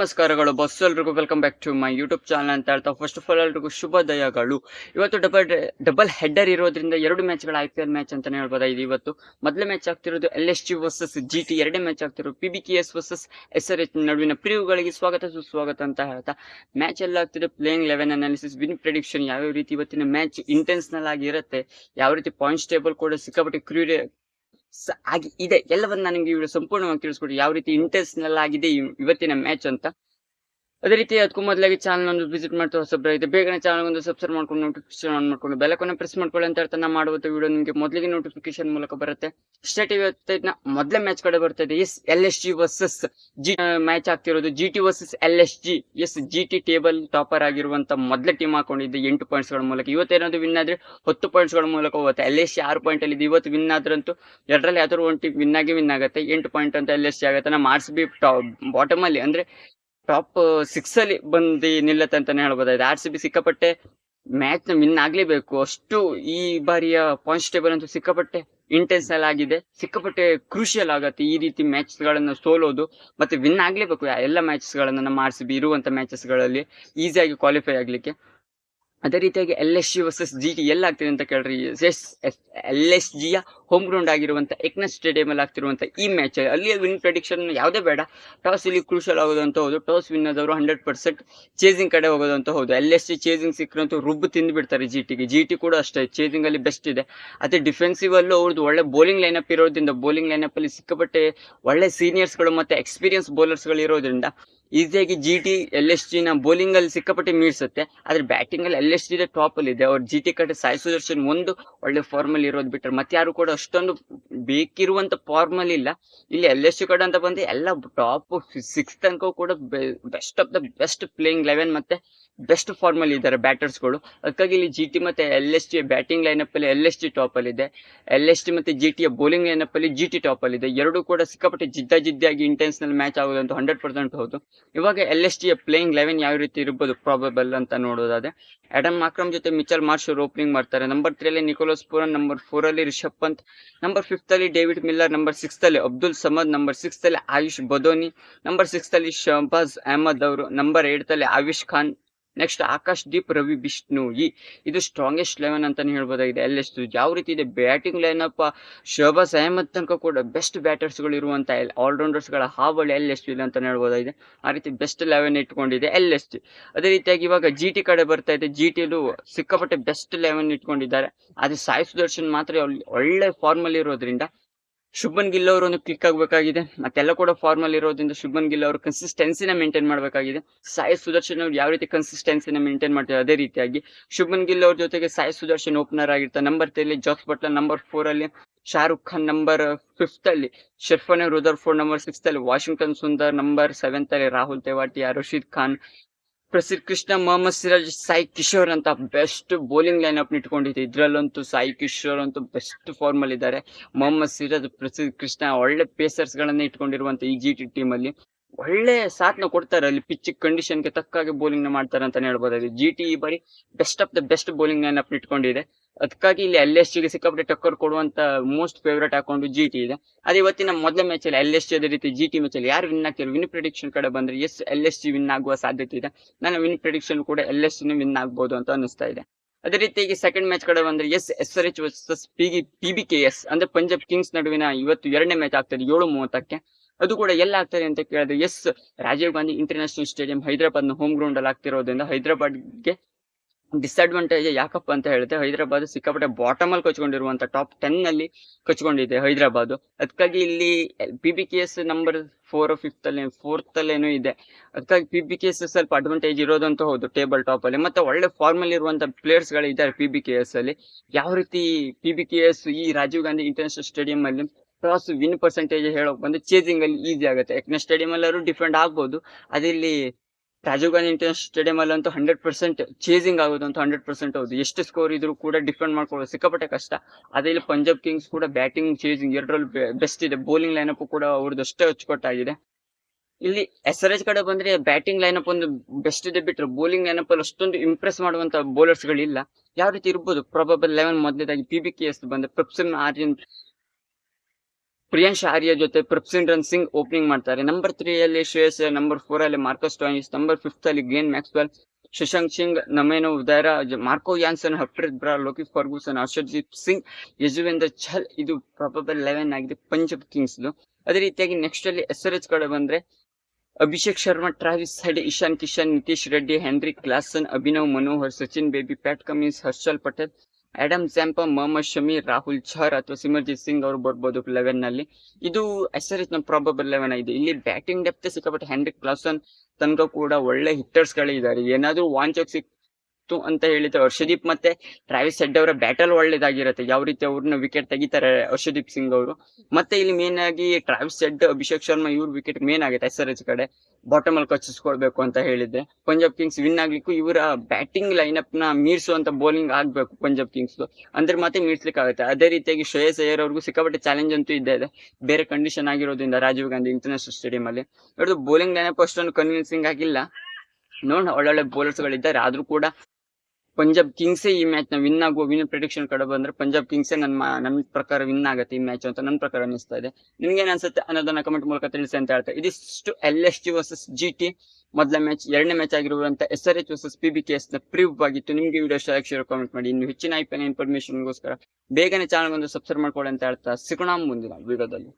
ನಮಸ್ಕಾರಗಳು. ಬಸ್ ಎಲ್ರಿಗೂ welcome back to my YouTube channel ಅಂತ ಹೇಳ್ತಾ ಫಸ್ಟ್ ಆಫ್ ಆಲ್ ಎಲ್ರಿಗೂ ಶುಭೋದಯಗಳು ಇವತ್ತು ಡಬಲ್ ಡಬಲ್ ಹೆಡ್ಡರ್ ಇರೋದ್ರಿಂದ ಎರಡು ಮ್ಯಾಚ್ಗಳು ಐ ಪಿ ಎಲ್ ಮ್ಯಾಚ್ ಅಂತಾನೆ ಹೇಳ್ಬೋದಾಗಿದೆ ಇವತ್ತು ಮೊದಲ ಮ್ಯಾಚ್ ಆಗ್ತಿರೋದು L S G versus G T ಎರಡನೇ ಮ್ಯಾಚ್ ಆಗ್ತಿರೋದು P B K S versus S R H ನಡುವಿನ ಪ್ರಿವ್ಗಳಿಗೆ ಸ್ವಾಗತ, ಸುಸ್ವಾಗತ ಅಂತ ಹೇಳ್ತಾ. ಮ್ಯಾಚ್ ಎಲ್ಲ ಆಗ್ತಿದೆ playing eleven analysis win prediction ಯಾವ್ಯಾವ ರೀತಿ ಇವತ್ತಿನ ಮ್ಯಾಚ್ ಇಂಟೆನ್ಸ್ನಲ್ ಆಗಿ ಇರುತ್ತೆ, ಯಾವ ರೀತಿ ಪಾಯಿಂಟ್ಸ್ ಟೇಬಲ್ ಕೂಡ ಸಿಕ್ಕಾಪಟ್ಟೆ ಕ್ಯೂರಿ ಆಗಿ ಇದೆ. ಎಲ್ಲವನ್ನ ನನಗೆ ಇವಾಗ ಸಂಪೂರ್ಣವಾಗಿ ತಿಳಿಸ್ಕೊಡಿ. ಯಾವ ರೀತಿ ಇಂಟೆನ್ಸ್ನಲ್ ಆಗಿದೆ ಇವ್- ಇವತ್ತಿನ ಮ್ಯಾಚ್ ಅಂತ. ಅದೇ ರೀತಿ ಅದಕ್ಕೂ ಮೊದಲಾಗಿ ಚಾನಲ್ ಒಂದು ವಿಸಿಟ್ ಮಾಡ್ತಾ ಹೊಸಬ್ರೈತೆ ಬೇಗನೆ ಚಾನಲ್ ಒಂದು ಸಬ್ಸ್ಕ್ರೈಬ್ ಮಾಡ್ಕೊಂಡು ನೋಟಿಫಿಕೇಶನ್ ಆನ್ ಮಾಡ್ಕೊಂಡು ಬೆಲಕನ್ನ ಪ್ರೆಸ್ ಮಾಡ್ಕೊಳ್ಳಿ ಅಂತ ಹೇಳ್ತಾ ನಾ ಮಾಡುವಂಥ ವಿಡಿಯೋ ನಿಮಗೆ ಮೊದಲಿಗೆ ನೋಟಿಫಿಕೇಶನ್ ಮೂಲಕ ಬರುತ್ತೆ. ಸ್ಟೇಟ್ ಇವತ್ತಿನ ಮೊದಲ ಮ್ಯಾಚ್ ಕಡೆ ಬರ್ತಾ ಇದೆ. S L S G versus G match ಆಗ್ತಿರೋದು. G T versus L S G S G T table topper ಆಗಿರುವಂಥ ಮೊದಲ ಟೀಮ್ ಹಾಕೊಂಡಿದ್ದೆ ಎಂಟು ಪಾಯಿಂಟ್ಸ್ಗಳ ಮೂಲಕ. ಇವತ್ತೇನಾದ್ರು ವಿನ್ ಆದರೆ ಹತ್ತು ಪಾಯಿಂಟ್ಸ್ಗಳ ಮೂಲಕ ಹೋಗುತ್ತೆ. ಎಲ್ ಎಸ್ ಸಿ ಆರು ಪಾಯಿಂಟ್ ಅಲ್ಲಿ ಇದೆ ಇವತ್ತು ವಿನ್ ಆದ್ರಂತೂ ಎರಡರಲ್ಲಿ ಯಾವ್ದಾದ್ರು ಒಂದು ಟೀಮ್ ವಿನ್ ಆಗಿ ವಿನ್ ಆಗುತ್ತೆ. ಎಂಟು ಪಾಯಿಂಟ್ ಅಂತ ಎಲ್ ಎಸ್ ಸಿ ಆಗುತ್ತೆ. ನಮ್ಮ ಆರ್ಸ್ ಬಿ ಬಾಟಮ್ ಅಲ್ಲಿ. ಅಂದ್ರೆ ಟಾಪ್ ಸಿಕ್ಸ್ ಅಲ್ಲಿ ಬಂದು ನಿಲ್ಲತ್ತೆ ಅಂತಾನೆ ಹೇಳ್ಬೋದಾಗಿದೆ. ಆರ್ ಸಿ ಬಿ ಸಿಕ್ಕಾಪಟ್ಟೆ ಮ್ಯಾಚ್ನ ವಿನ್ ಆಗ್ಲೇಬೇಕು. ಅಷ್ಟು ಈ ಬಾರಿಯ ಪಾಯಿಂಟ್ಸ್ ಟೇಬಲ್ ಅಂತೂ ಸಿಕ್ಕಾಪಟ್ಟೆ ಇಂಟೆನ್ಸಲ್ ಆಗಿದೆ. ಸಿಕ್ಕಾಪಟ್ಟೆ ಕ್ರೂಷಿಯಲ್ ಆಗತ್ತೆ ಈ ರೀತಿ ಮ್ಯಾಚ್ ಗಳನ್ನ ಸೋಲೋದು. ಮತ್ತೆ ವಿನ್ ಆಗ್ಲೇಬೇಕು. ಎಲ್ಲ ಮ್ಯಾಚ್ ಗಳನ್ನ ನಮ್ಮ ಆರ್ ಸಿ ಬಿ ಇರುವಂತ ಮ್ಯಾಚಸ್ಗಳಲ್ಲಿ ಈಸಿಯಾಗಿ ಕ್ವಾಲಿಫೈ ಆಗ್ಲಿಕ್ಕೆ. ಅದೇ ರೀತಿಯಾಗಿ L S G versus G T ಎಲ್ಲ ಆಗ್ತಿದೆ ಅಂತ ಕೇಳ್ರಿ. ಎಸ್ ಎಲ್ ಎಸ್ ಜಿಯ ಹೋಮ್ ಗ್ರೌಂಡ್ ಆಗಿರುವಂಥ ಎಕ್ನಸ್ ಸ್ಟೇಡಿಯಮಲ್ಲಿ ಆಗ್ತಿರುವಂಥ ಈ ಮ್ಯಾಚ್ ಅಲ್ಲಿ. ವಿನ್ ಪ್ರೆಡಿಕ್ಷನ್ ಯಾವುದೇ ಬೇಡ. ಟಾಸ್ ಇಲ್ಲಿ ಕ್ರೂಷಲ್ ಆಗೋದು ಅಂತ ಹೌದು. ಟಾಸ್ ವಿನ್ ಆದವರು ಹಂಡ್ರೆಡ್ ಪರ್ಸೆಂಟ್ ಚೇಸಿಂಗ್ ಕಡೆ ಹೋಗೋದು ಅಂತ ಹೌದು. ಎಲ್ ಎಸ್ ಜಿ ಚೇಸಿಂಗ್ ಸಿಕ್ಕರಂತೂ ರುಬ್ಬು ತಿಂದು ಬಿಡ್ತಾರೆ ಜಿ ಟಿಗೆ ಜಿ ಟಿ ಕೂಡ ಅಷ್ಟೇ ಚೇಸಿಂಗಲ್ಲಿ ಬೆಸ್ಟ್ ಇದೆ. ಅದೇ ಡಿಫೆನ್ಸಿವ್ ಅಲ್ಲೂ ಅವ್ರದ್ದು ಒಳ್ಳೆ ಬೌಲಿಂಗ್ ಲೈನಪ್ ಇರೋದ್ರಿಂದ ಬೌಲಿಂಗ್ ಲೈನಪ್ಪಲ್ಲಿ ಸಿಕ್ಕಾಪಟ್ಟೆ ಒಳ್ಳೆ ಸೀನಿಯರ್ಸ್ಗಳು ಮತ್ತೆ ಎಕ್ಸ್ಪೀರಿಯನ್ಸ್ ಬೌಲರ್ಸ್ಗಳು ಇರೋದ್ರಿಂದ ಈಸಿಯಾಗಿ ಜಿ ಟಿ ಎಲ್ ಎಸ್ ಜಿನ ಬೌಲಿಂಗ್ ಅಲ್ಲಿ ಸಿಕ್ಕಾಪಟ್ಟೆ ಮೀಡ್ಸುತ್ತೆ ಆದ್ರೆ ಬ್ಯಾಟಿಂಗ್ ಅಲ್ಲಿ ಎಲ್ ಎಸ್ ಜಿ ಟಾಪ್ ಅಲ್ಲಿ ಇದೆ. ಅವ್ರ ಜಿ ಟಿ ಕಡೆ ಸಾಯಿ ಸುದರ್ಶನ್ ಒಂದು ಒಳ್ಳೆ ಫಾರ್ಮ್ ಅಲ್ಲಿ ಇರೋದು ಬಿಟ್ಟರೆ ಮತ್ತೆ ಯಾರು ಕೂಡ ಅಷ್ಟೊಂದು ಬೇಕಿರುವಂತ ಫಾರ್ಮ್ ಅಲ್ಲಿ ಇಲ್ಲ. ಇಲ್ಲಿ ಎಲ್ ಎಸ್ ಜಿ ಕಡೆ ಅಂತ ಬಂದ್ರೆ ಎಲ್ಲ ಟಾಪ್ ಸಿಕ್ಸ್ ತನಕ ಕೂಡ best of the best playing eleven ಮತ್ತೆ ಬೆಸ್ಟ್ ಫಾರ್ಮ್ ಅಲ್ಲಿ ಇದ್ದಾರೆ ಬ್ಯಾಟರ್ಸ್ಗಳು. ಅದಕ್ಕಾಗಿ ಇಲ್ಲಿ ಜಿ ಟಿ ಮತ್ತೆ L S G batting lineup ಅಲ್ಲಿ ಎಲ್ ಎಸ್ ಅಲ್ಲಿ ಇದೆ. ಎಲ್ ಎಸ್ ಟಿ ಮತ್ತೆ ಜಿ ಟಿಯ ಬೌಲಿಂಗ್ ಲೈನಪ್ ಅಲ್ಲಿ ಜಿ ಟಿ ಇದೆ. ಎರಡು ಕೂಡ ಸಿಕ್ಕಾಪಟ್ಟೆ ಜಿದ್ದ ಜಿದ್ದಾಗಿ ಇಂಟೆನ್ಸ್ನಲ್ಲಿ ಮ್ಯಾಚ್ ಆಗೋದಂತ ಹಂಡ್ರೆಡ್ ಪರ್ಸೆಂಟ್ ಹೌದು. ಇವಾಗ ಎಲ್ ಎಸ್ ಟಿಯ ಪ್ಲೇಯಿಂಗ್ ಲೆವೆನ್ ಯಾವ ರೀತಿ ಇರ್ಬೋದು ಪ್ರಾಬಬಲ್ ಅಂತ ನೋಡೋದಾದ್ರೆ ಎಡಮ್ ಮಾಕ್ರಮ್ ಜೊತೆ ಮಿಚಲ್ ಮಾರ್ಷರ್ ಓಪನಿಂಗ್ ಮಾಡ್ತಾರೆ. ನಂಬರ್ ತ್ರೀ ಅಲ್ಲಿ ನಿಕೋಲಸ್ ಪೂರನ್ ನಂಬರ್ ಫೋರ್ ಅಲ್ಲಿ ರಿಷಬ್ ಪಂತ್ ನಂಬರ್ ಫಿಫ್ತ್ ಅಲ್ಲಿ ಡೇವಿಡ್ ಮಿಲ್ಲರ್ ನಂಬರ್ ಸಿಕ್ಸ್ ಅಲ್ಲಿ ಅಬ್ದುಲ್ ಸಮದ್ ನಂಬರ್ ಸಿಕ್ಸ್ ಅಲ್ಲಿ ಆಯುಷ್ ಬದೋನಿ ನಂಬರ್ ಸಿಕ್ಸ್ ಅಲ್ಲಿ ಶಹಬಾಜ್ ಅಹಮದ್ ಅವರು ನಂಬರ್ ಏಟ್ ಅಲ್ಲಿ ಆವಿಶ್ ಖಾನ್ ನೆಕ್ಸ್ಟ್ ಆಕಾಶ್ ದೀಪ್ ರವಿ ಬಿಷ್ಣೋಯಿ ಇದು ಸ್ಟ್ರಾಂಗೆಸ್ಟ್ ಲೆವೆನ್ ಅಂತಾನೆ ಹೇಳ್ಬೋದಾಗಿದೆ. ಎಲ್ ಎಸ್ ಯಾವ ರೀತಿ ಇದೆ? ಬ್ಯಾಟಿಂಗ್ ಲೈನಪ್ ಶೋಭಾ ಅಹಮದ್ ತನಕ ಕೂಡ ಬೆಸ್ಟ್ ಬ್ಯಾಟರ್ಸ್ಗಳು ಇರುವಂತ ಆಲ್ರೌಂಡರ್ಸ್ಗಳ ಹಾವಳಿ ಎಲ್ ಎಸ್ ಇಲ್ಲ ಅಂತಾನೆ ಹೇಳ್ಬೋದಾಗಿದೆ. ಆ ರೀತಿ ಬೆಸ್ಟ್ ಲೆವೆನ್ ಇಟ್ಕೊಂಡಿದೆ ಎಲ್ ಎಸ್ ಅದೇ ರೀತಿಯಾಗಿ ಇವಾಗ ಜಿ ಟಿ ಕಡೆ ಬರ್ತಾ ಇದೆ. ಜಿ ಟಿಲು ಸಿಕ್ಕಾಪಟ್ಟೆ ಬೆಸ್ಟ್ ಲೆವೆನ್ ಇಟ್ಕೊಂಡಿದ್ದಾರೆ. ಆದ್ರೆ ಸಾಯಿ ಸುದರ್ಶನ್ ಮಾತ್ರ ಒಳ್ಳೆ- ಒಳ್ಳೆ ಫಾರ್ಮ್ ಅಲ್ಲಿ ಇರೋದ್ರಿಂದ ಶುಭನ್ ಗಿಲ್ ಅವರು ಒಂದು ಕ್ಲಿಕ್ ಆಗಬೇಕಾಗಿದೆ. ಮತ್ತೆಲ್ಲ ಕೂಡ ಫಾರ್ಮಲ್ ಇರೋದ್ರಿಂದ ಶುಭನ್ ಗಿಲ್ ಅವರು ಕನ್ಸಿಸ್ಟೆನ್ಸಿನ ಮೇಂಟೈನ್ ಮಾಡಬೇಕಾಗಿದೆ. ಸಾಯಿ ಸುದರ್ಶನ್ ಅವ್ರು ಯಾವ ರೀತಿ ಕನ್ಸಿಸ್ಟೆನ್ಸಿನ ಮೇಂಟೈನ್ ಮಾಡ್ತಾರೆ ಅದೇ ರೀತಿಯಾಗಿ ಶುಭನ್ ಗಿಲ್ ಅವ್ರ ಜೊತೆಗೆ ಸಾಯಿ ಸುದರ್ಶನ್ ಓಪನರ್ ಆಗಿರ್ತಾರೆ. ನಂಬರ್ ತ್ರೀಲಿ ಜಾಸ್ ಬಟ್ಲರ್ ನಂಬರ್ ಫೋರ್ ಅಲ್ಲಿ, ಶಾರುಖ್ ಖಾನ್ ನಂಬರ್ ಫಿಫ್ತ್ ಅಲ್ಲಿ, Sherfane Rutherford number six ಅಲ್ಲಿ, ವಾಷಿಂಗ್ಟನ್ ಸುಂದರ್ ನಂಬರ್ ಸೆವೆಂತ್ ಅಲ್ಲಿ, ರಾಹುಲ್ ತೇವಾಟಿ ರಶೀದ್ ಖಾನ್ ಪ್ರಸಿದ್ಧ ಕೃಷ್ಣ ಮೊಹಮ್ಮದ್ ಸಿರಾಜ್ ಸಾಯಿ ಕಿಶೋರ್ ಅಂತ ಬೆಸ್ಟ್ ಬೌಲಿಂಗ್ ಲೈನ್ ಅಪ್ ಇಟ್ಕೊಂಡಿದ್ದೆ ಇದ್ರಲ್ಲಂತೂ ಸಾಯಿ ಕಿಶೋರ್ ಅಂತೂ ಬೆಸ್ಟ್ ಫಾರ್ಮ್ ಅಲ್ಲಿ ಇದ್ದಾರೆ ಮೊಹಮ್ಮದ್ ಸಿರಾಜ್ ಪ್ರಸಿದ್ಧ ಕೃಷ್ಣ ಒಳ್ಳೆ ಪೇಸರ್ಸ್ ಗಳನ್ನ ಇಟ್ಕೊಂಡಿರುವಂತ ಈ ಜಿ ಟಿ ಟೀಮ್ ಅಲ್ಲಿ. ಒಳ್ಳೆ ಸಾಥ್ನ ಕೊಡ್ತಾರೆ ಅಲ್ಲಿ ಪಿಚ್ ಕಂಡೀಷನ್ಗೆ ತಕ್ಕಾಗಿ ಬೌಲಿಂಗ್ನ ಮಾಡ್ತಾರೆ ಅಂತಾನೆ ಹೇಳ್ಬೋದಾಗಿದೆ ಜಿ ಟಿ ಈ ಬಾರಿ best of the best bowling line up ಇಟ್ಕೊಂಡಿದೆ ಅದಕ್ಕಾಗಿ ಇಲ್ಲಿ ಎಲ್ ಎಸ್ ಜಿಗೆ ಸಿಕ್ಕಾಪಟ್ಟೆ ಟಕ್ಕರ್ ಕೊಡುವಂತ ಮೋಸ್ಟ್ ಫೇವರೇಟ್ ಹಾಕೊಂಡು ಜಿ ಟಿ ಇದೆ. ಅದೇ ಇವತ್ತಿನ ಮೊದಲ ಮ್ಯಾಚ್ ಅಲ್ಲಿ ಎಲ್ ಎಸ್ ಜಿ ಅದೇ ರೀತಿ ಜಿ ಟಿ ಮ್ಯಾಚ್ ಅಲ್ಲಿ ಯಾರು ವಿನ್ ಆಗ್ತಾರೆ ವಿನ್ ಪ್ರಿಡಿಕ್ಷನ್ ಕಡೆ ಬಂದ್ರೆ S L S G win ಆಗುವ ಸಾಧ್ಯತೆ ಇದೆ. ನನ್ನ ವಿನ್ ಪ್ರಿಡಿಕ್ಷನ್ ಕೂಡ ಎಲ್ ಎಸ್ ಜಿನ ವಿನ್ ಆಗ್ಬೋದು ಅಂತ ಅನಿಸ್ತಾ ಇದೆ. ಅದೇ ರೀತಿಯಾಗಿ ಸೆಕೆಂಡ್ ಮ್ಯಾಚ್ ಕಡೆ ಬಂದ್ರೆ S S R H versus P B K S ಅಂದ್ರೆ ಪಂಜಾಬ್ ಕಿಂಗ್ಸ್ ನಡುವಿನ ಇವತ್ತು ಎರಡನೇ ಮ್ಯಾಚ್ ಆಗ್ತದೆ ಏಳು ಮೂವತ್ತಕ್ಕೆ. ಅದು ಕೂಡ ಎಲ್ಲ ಆಗ್ತದೆ ಅಂತ ಕೇಳಿದ್ರೆ. S Rajiv Gandhi international stadium ಹೈದರಾಬಾದ್ನ ಹೋಮ್ ಗ್ರೌಂಡ್ ಅಲ್ಲಿ ಆಗ್ತಿರೋದ್ರಿಂದ ಹೈದರಾಬಾದ್ಗೆ ಡಿಸ್ಅಡ್ವಾಂಟೇಜ್ ಯಾಕಪ್ಪ ಅಂತ ಹೇಳಿದ್ರೆ ಹೈದರಾಬಾದ್ ಸಿಕ್ಕಾಪಟ್ಟೆ ಬಾಟಮ್ ಅಲ್ಲಿ ಕಚ್ಕೊಂಡಿರುವಂತ ಟಾಪ್ ಟೆನ್ ಅಲ್ಲಿ ಕಚ್ಕೊಂಡಿದೆ ಹೈದರಾಬಾದ್. ಅದಕ್ಕಾಗಿ ಇಲ್ಲಿ P B K S number four fifth ಅಲ್ಲಿ ಫೋರ್ತ್ ಅಲ್ಲೇನೋ ಇದೆ. ಅದಕ್ಕಾಗಿ ಪಿ ಬಿ ಕೆ ಎಸ್ ಸ್ವಲ್ಪ ಅಡ್ವಾಂಟೇಜ್ ಇರೋದಂತ ಹೌದು ಟೇಬಲ್ ಟಾಪ್ ಅಲ್ಲಿ. ಮತ್ತೆ ಒಳ್ಳೆ ಫಾರ್ಮ್ ಅಲ್ಲಿ ಇರುವಂತ ಪ್ಲೇಯರ್ಸ್ಗಳು ಇದ್ದಾರೆ ಪಿ ಬಿ ಕೆ ಎಸ್ ಅಲ್ಲಿ. ಯಾವ ರೀತಿ ಪಿ ಬಿ ಕೆ ಎಸ್ ಈ ರಾಜೀವ್ ಗಾಂಧಿ ಇಂಟರ್ನ್ಯಾಷನಲ್ ಸ್ಟೇಡಿಯಂ ಅಲ್ಲಿ ಟಾಸ್ ವಿನ್ ಪರ್ಸೆಂಟೇಜ್ ಹೇಳೋಕ್ ಬಂದು ಚೇಸಿಂಗ್ ಅಲ್ಲಿ ಈಸಿ ಆಗುತ್ತೆ. ಯಾಕಂದ್ರೆ ಸ್ಟೇಡಿಯಂ ಎಲ್ಲರೂ ಡಿಫೆಂಡ್ ಆಗ್ಬೋದು. ಅದಿಲ್ಲಿ ರಾಜೀವ್ ಗಾಂಧಿ ಇಂಟರ್ನ್ಯಾಷನಲ್ ಸ್ಟೇಡಿಯಂ ಅಲ್ಲಿ ಅಂತೂ ಹಂಡ್ರೆಡ್ ಪರ್ಸೆಂಟ್ ಚೇಸಿಂಗ್ ಅಂತ ಹಂಡ್ರೆಡ್ ಪರ್ಸೆಂಟ್ ಹೌದು. ಎಷ್ಟು ಸ್ಕೋರ್ ಇದ್ರು ಕೂಡ ಡಿಫೆಂಡ್ ಮಾಡ್ಕೊಳ್ಳೋದು ಸಿಕ್ಕಾಪಟ್ಟೆ ಕಷ್ಟ. ಅದೇ ಇಲ್ಲಿ ಪಂಜಾಬ್ ಕಿಂಗ್ಸ್ ಕೂಡ ಬ್ಯಾಟಿಂಗ್ ಚೇಸಿಂಗ್ ಎರಡರಲ್ಲಿ ಬೆಸ್ಟ್ ಇದೆ. ಬೌಲಿಂಗ್ ಲೈನಪ್ ಕೂಡ ಅವ್ರದ್ದು ಅಷ್ಟೇ ಅಚ್ಚುಕಟ್ಟಾಗಿದೆ. ಇಲ್ಲಿ ಎಸ್ ಆರ್ ಎಚ್ ಕಡೆ ಬಂದ್ರೆ ಬ್ಯಾಟಿಂಗ್ ಲೈನಪ್ ಒಂದು ಬೆಸ್ಟ್ ಇದೆ ಬಿಟ್ರೆ ಬೌಲಿಂಗ್ ಲೈನಪ್ ಅಲ್ಲಿ ಅಷ್ಟೊಂದು ಇಂಪ್ರೆಸ್ ಮಾಡುವಂತ ಬೌಲರ್ಸ್ ಗಳಿಲ್ಲ. ಯಾವ ರೀತಿ ಇರ್ಬೋದು? ಪ್ರಾಬಬಲ್ ಲೆವೆನ್ ಮೊದಲನೇದಾಗಿ ಪಿ ಬಿ ಕೆ ಎಸ್ ಬಂದ್ರೆ ಪ್ರಿಪ್ಸನ್ ಆರ್ಯನ್ ಪ್ರಿಯಾಂಶ್ ಆರ್ಯ ಜೊತೆ ಪ್ರಪ್ಸಿಂಡ್ರನ್ ಸಿಂಗ್ ಓಪನಿಂಗ್ ಮಾಡ್ತಾರೆ. ನಂಬರ್ ತ್ರೀ ಅಲ್ಲಿ ಶ್ರೇಯಸ್ ನಂಬರ್ ಫೋರ್ ಅಲ್ಲಿ ಮಾರ್ಕಸ್ ಟಾಯಿಸ್ ನಂಬರ್ ಫಿಫ್ತ್ ಅಲ್ಲಿ ಗೇನ್ ಮ್ಯಾಕ್ಸ್ವೆಲ್, ಶಶಾಂಕ್ ಸಿಂಗ್, ನಮೇನೋ ಉದಯರ Marco Jansen, Harpreet Brar Lockie Ferguson Arshdeep Singh, Yuzvendra Chahal ಇದು ಪ್ರಾಬಬಲ್ ಲೆವೆನ್ ಆಗಿದೆ, ಪಂಜಾಬ್ ಕಿಂಗ್ಸ್ ಅದೇ ರೀತಿಯಾಗಿ ನೆಕ್ಸ್ಟ್ ಅಲ್ಲಿ ಎಸ್ ಆರ್ ಎಚ್ ಕಡೆ ಬಂದ್ರೆ Abhishek Sharma, Travis Head, Ishan Kishan, Nitish Reddy Henry Klaasen Abhinav Manohar, Sachin Baby, Pat Cummins, Harshal Patel Adam Zampa Mohammed Shami Rahul Chahar ಅಥವಾ ಸಿಮರ್ಜಿತ್ ಸಿಂಗ್ ಅವರು ಬರ್ಬೋದು ಲೆವೆನ್ನಲ್ಲಿ. ಇದು ನ ಪ್ರಾಬಬಲ್ ಲೆವೆನ್ ಇದೆ ಇಲ್ಲಿ ಬ್ಯಾಟಿಂಗ್ ಡೆಪ್ತ್ ಸಿಕ್ಕಾಪಟ್ಟೆ ಹೆನ್ರಿಕ್ ಕ್ಲಾಸನ್ ತನಕ ಕೂಡ ಒಳ್ಳೆ ಹಿಟ್ಟರ್ಸ್ ಗಳೇ ಇದ್ದಾರೆ ಏನಾದ್ರೂ ವಾಂಚಕ್ ಸಿಕ್ತು ಅಂತ ಹೇಳಿದ್ರೆ ಹರ್ಷದೀಪ್ ಮತ್ತೆ ಟ್ರಾವಿಸ್ ಹೆಡ್ ಅವರ ಬ್ಯಾಟಲ್ ಒಳ್ಳೇದಾಗಿರುತ್ತೆ. ಯಾವ ರೀತಿ ಅವ್ರನ್ನ ವಿಕೆಟ್ ತೆಗಿತಾರೆ ಹರ್ಷದೀಪ್ ಸಿಂಗ್ ಅವರು. ಮತ್ತೆ ಇಲ್ಲಿ ಮೇನ್ ಆಗಿ ಟ್ರಾವಿಸ್ ಹೆಡ್, ಅಭಿಷೇಕ್ ಶರ್ಮಾ ಇವ್ರ ವಿಕೆಟ್ ಮೇನ್ ಆಗುತ್ತೆ ಎಸ್ ಆರ್ ಎಚ್ ಕಡೆ. ಬಾಟಮ್ ಅಲ್ಲಿ ಕಚ್ಚಿಸ್ಕೊಳ್ಬೇಕು ಅಂತ ಹೇಳಿದ್ದೆ. ಪಂಜಾಬ್ ಕಿಂಗ್ಸ್ ವಿನ್ ಆಗ್ಲಿಕ್ಕೂ ಇವರ ಬ್ಯಾಟಿಂಗ್ ಲೈನ್ ಅಪ್ನ ಮೀರಿಸುವಂತ ಬೌಲಿಂಗ್ ಆಗ್ಬೇಕು ಪಂಜಾಬ್ ಕಿಂಗ್ಸ್ ಅಂದ್ರೆ ಮತ್ತೆ ಮೀರ್ಸ್ಲಿಕ್ಕೆ ಆಗುತ್ತೆ ಅದೇ ರೀತಿಯಾಗಿ ಶ್ರೇಯಸ್ ಅಯ್ಯರ್ ಅವ್ರಿಗೂ ಸಿಕ್ಕಾಪಟ್ಟೆ ಚಾಲೆಂಜ್ ಅಂತೂ ಇದ್ದೇ ಇದೆ ಬೇರೆ ಕಂಡೀಷನ್ ಆಗಿರೋದ್ರಿಂದ ರಾಜೀವ್ ಗಾಂಧಿ ಇಂಟರ್ನ್ಯಾಷನಲ್ ಸ್ಟೇಡಿಯಂ ಅಲ್ಲಿ. ಇವ್ರದ್ದು ಬೌಲಿಂಗ್ ಲೈನಪ್ ಅಷ್ಟೊಂದು ಕನ್ವಿನ್ಸಿಂಗ್ ಆಗಿಲ್ಲ. ನೋಡ್ ಒಳ್ಳೊಳ್ಳೆ ಬೌಲರ್ಸ್ ಗಳಿದ್ದಾರೆ. ಆದ್ರೂ ಕೂಡ ಪಂಜಾಬ್ ಕಿಂಗ್ಸೇ ಈ ಮ್ಯಾಚ್ನ ವಿನ್ ಆಗುವ ವಿನ್ ಪ್ರಿಡಿಕ್ಷನ್ ಕಡೆ ಬಂದ್ರೆ ಪಂಜಾಬ್ ಕಿಂಗ್ಸೇ ನನ್ನ ನನ್ನ ಪ್ರಕಾರ ವಿನ್ ಆಗುತ್ತೆ ಈ ಮ್ಯಾಚ್ ಅಂತ ನನ್ನ ಪ್ರಕಾರ ಅನಿಸ್ತಾ ಇದೆ. ನಿಮ್ಗೆ ಏನ್ ಅನ್ಸುತ್ತೆ ಅನ್ನೋದನ್ನ ಕಮೆಂಟ್ ಮೂಲಕ ತಿಳಿಸಿ ಅಂತ ಹೇಳ್ತಾರೆ ಇದಿಷ್ಟು L S T versus G T ಮೊದಲ ಮ್ಯಾಚ್ ಎರಡನೇ ಮ್ಯಾಚ್ ಆಗಿರುವಂತಹ S R H versus P B K ಎಸ್ನ ಪ್ರಿವ್ ಆಗಿತ್ತು. ನಿಮ್ಗೆ ವಿಡಿಯೋ ಶೇರ್ ಶೇರ್ ಕಾಮೆಂಟ್ ಮಾಡಿ. ಇನ್ನು ಹೆಚ್ಚಿನ ಐ ಪಿ ಗೋಸ್ಕರ ಇನ್ಫಾರ್ಮೇಶನ್ಗೋಸ್ಕರ ಬೇಗನೆ ಚಾನಲ್ ಒಂದು ಸಬ್ಸ್ಕ್ರೈಬ್ ಮಾಡ್ಕೊಳ್ಳಿ ಅಂತ ಹೇಳ್ತಾ ಸಿಗೋಣ ಮುಂದಿನ ವಿಡಿಯೋದಲ್ಲಿ